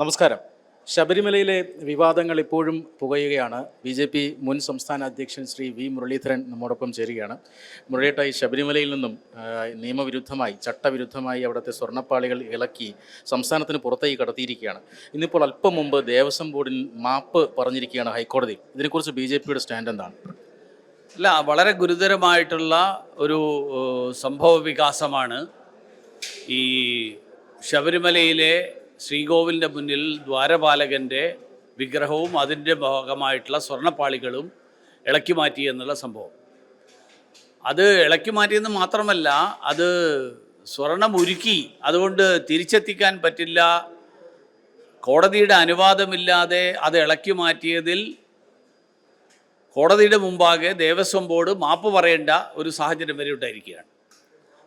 നമസ്കാരം. ശബരിമലയിലെ വിവാദങ്ങൾ ഇപ്പോഴും പുകയുകയാണ്. ബി ജെ പി മുൻ സംസ്ഥാന അധ്യക്ഷൻ ശ്രീ വി മുരളീധരൻ നമ്മോടൊപ്പം ചേരുകയാണ്. ഈ ശബരിമലയിൽ നിന്നും നിയമവിരുദ്ധമായി ചട്ടവിരുദ്ധമായി അവിടുത്തെ സ്വർണപ്പാളികൾ ഇളക്കി സംസ്ഥാനത്തിന് പുറത്തേക്ക് കടത്തിയിരിക്കുകയാണ്. ഇന്നിപ്പോൾ അല്പം മുമ്പ് ദേവസ്വം ബോർഡിൽ മാപ്പ് പറഞ്ഞിരിക്കുകയാണ് ഹൈക്കോടതി. ഇതിനെക്കുറിച്ച് ബി ജെ പിയുടെ സ്റ്റാൻഡ് എന്താണ്? അല്ല വളരെ ഗുരുതരമായിട്ടുള്ള ഒരു സംഭവ വികാസമാണ് ഈ ശബരിമലയിലെ ശ്രീകോവിലിന്റെ മുന്നിൽ ദ്വാരപാലകന്റെ വിഗ്രഹവും അതിന്റെ ഭാഗമായിട്ടുള്ള സ്വർണപ്പാളികളും ഇളക്കി മാറ്റി എന്നുള്ള സംഭവം. അത് ഇളക്കി മാറ്റിയെന്ന് മാത്രമല്ല അത് സ്വർണം ഉരുക്കി അതുകൊണ്ട് തിരിച്ചെത്തിക്കാൻ പറ്റില്ല കോടതിയുടെ അനുവാദമില്ലാതെ അത് ഇളക്കി മാറ്റിയതിൽ കോടതിയുടെ മുമ്പാകെ ദേവസ്വം ബോർഡ് മാപ്പ് പറയേണ്ട ഒരു സാഹചര്യം വരെ ഉണ്ടായിരിക്കുകയാണ്.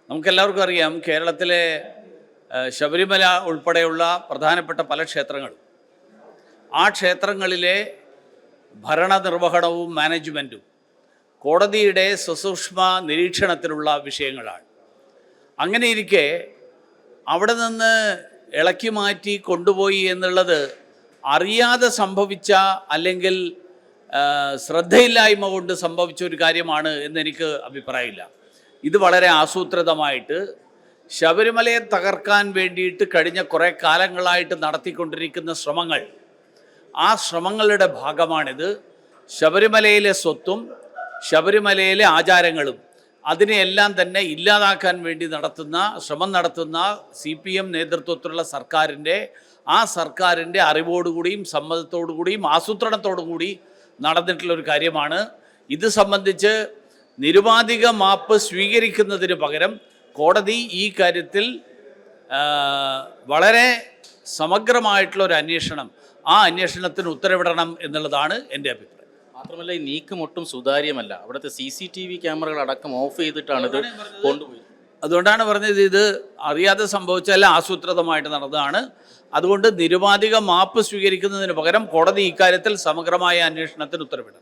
നമുക്കെല്ലാവർക്കും അറിയാം കേരളത്തിലെ ശബരിമല ഉൾപ്പെടെയുള്ള പ്രധാനപ്പെട്ട പല ക്ഷേത്രങ്ങളും ആ ക്ഷേത്രങ്ങളിലെ ഭരണനിർവഹണവും മാനേജ്മെന്റും കോടതിയുടെ സസൂക്ഷ്മ നിരീക്ഷണത്തിലുള്ള വിഷയങ്ങളാണ്. അങ്ങനെയിരിക്കെ അവിടെ നിന്ന് ഇളക്കി മാറ്റി കൊണ്ടുപോയി എന്നുള്ളത് അറിയാതെ സംഭവിച്ച അല്ലെങ്കിൽ ശ്രദ്ധയില്ലായ്മ കൊണ്ട് സംഭവിച്ച ഒരു കാര്യമാണ് എന്നെനിക്ക് അഭിപ്രായമില്ല. ഇത് വളരെ ആസൂത്രിതമായിട്ട് ശബരിമലയെ തകർക്കാൻ വേണ്ടിയിട്ട് കഴിഞ്ഞ കുറേ കാലങ്ങളായിട്ട് നടത്തിക്കൊണ്ടിരിക്കുന്ന ശ്രമങ്ങൾ ആ ശ്രമങ്ങളുടെ ഭാഗമാണിത്. ശബരിമലയിലെ സ്വത്തും ശബരിമലയിലെ ആചാരങ്ങളും അതിനെയെല്ലാം തന്നെ ഇല്ലാതാക്കാൻ വേണ്ടി നടത്തുന്ന ശ്രമം നടത്തുന്ന സി പി എം നേതൃത്വത്തിലുള്ള സർക്കാരിന്റെ ആ സർക്കാരിന്റെ അറിവോടുകൂടിയും സമ്മതത്തോടുകൂടിയും ആസൂത്രണത്തോടും കൂടി നടന്നിട്ടുള്ള ഒരു കാര്യമാണ്. ഇത് സംബന്ധിച്ച് നിരുപാധിക മാപ്പ് സ്വീകരിക്കുന്നതിന് പകരം കോടതി ഈ കാര്യത്തിൽ വളരെ സമഗ്രമായിട്ടുള്ള ഒരു അന്വേഷണം ആ അന്വേഷണത്തിന് ഉത്തരവിടണം എന്നുള്ളതാണ് എന്റെ അഭിപ്രായം. മാത്രമല്ല ഈ നീക്കം ഒട്ടും സുതാര്യമല്ല. അവിടുത്തെ സി സി ടി വി ക്യാമറകൾ അടക്കം ഓഫ് ചെയ്തിട്ടാണ് ഇത് കൊണ്ടുപോയി. അതുകൊണ്ടാണ് പറഞ്ഞത് ഇത് അറിയാതെ സംഭവിച്ചല്ല ആസൂത്രിതമായിട്ട് നടന്നതാണ്. അതുകൊണ്ട് നിരുപാധിക മാപ്പ് സ്വീകരിക്കുന്നതിന് പകരം കോടതി ഇക്കാര്യത്തിൽ സമഗ്രമായ അന്വേഷണത്തിന് ഉത്തരവിടണം.